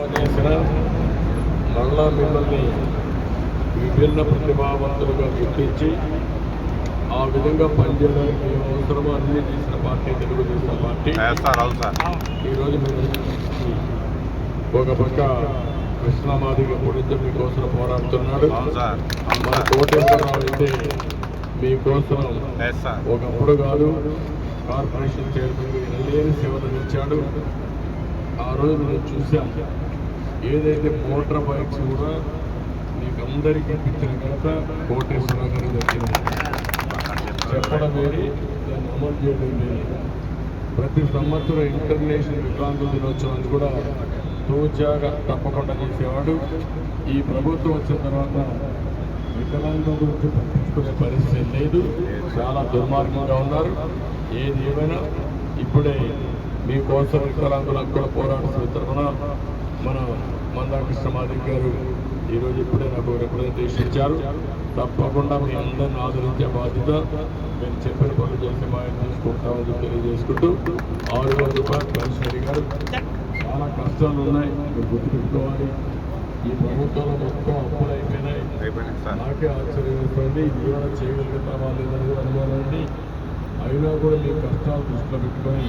చేసిన మరలా మిమ్మల్ని విభిన్న ప్రతిభావంతులుగా గుర్తించి ఆ విధంగా పనిచేయడానికి అవసరమో అన్ని చేసిన పార్టీ తెలుగుదేశం పార్టీ. ఈరోజు మీరు ఒక పక్క కృష్ణమాదిగ పొడితో మీకోసం పోరాడుతున్నాడు. మన కోటేశ్వరరావు అయితే మీకోసం ఒకప్పుడు కాదు కార్పొరేషన్ చైర్మన్ ఎనలేని సేవలు ఇచ్చాడు ఆ రోజు నేను చూసాం. ఏదైతే మోటార్ బైక్స్ కూడా మీకు అందరికీ ఇప్పించిన కనుక కోటేశ్వరరావు గారి దక్కింది చెప్పడం వేరే దాన్ని అమలు చేయడం వేరే. ప్రతి సంవత్సరం ఇంటర్నేషనల్ వికలాంగుల దినోత్సవాన్ని కూడా తోచాగా తప్పకుండా చేసేవాడు. ఈ ప్రభుత్వం వచ్చిన తర్వాత వికలాంగుల గురించి పట్టించుకునే పరిస్థితి లేదు. చాలా దుర్మార్గంగా ఉన్నారు. ఏది ఏమైనా ఇప్పుడే మీకోసం వికలాంగులకు కూడా పోరాడుతున్న తరఫున మన మందాకృష్ణ మాదిక్ గారు ఈరోజు ఇప్పుడే నాకు రిప్రజెంటేషన్ ఇచ్చారు తప్పకుండా మీ అందరిని ఆదరించే బాధ్యత మేము చెప్పిన పనులు చేసి మా ఆయన తీసుకుంటామని తెలియజేసుకుంటూ ఆరు వేల రూపాయలు పెన్షన్ గారు చాలా కష్టాలు ఉన్నాయి. మీరు గుర్తుపెట్టుకోవాలి. ఈ ప్రభుత్వంలో మొత్తం అప్పులు అయిపోయినాయి. నాకే ఆశ్చర్యం వేస్తుంది. ఇది ఏమైనా చేయగలుగుతామా లేదని అనుమానం ఉంది. అయినా కూడా మీ కష్టాలు దృష్టిలో పెట్టుకొని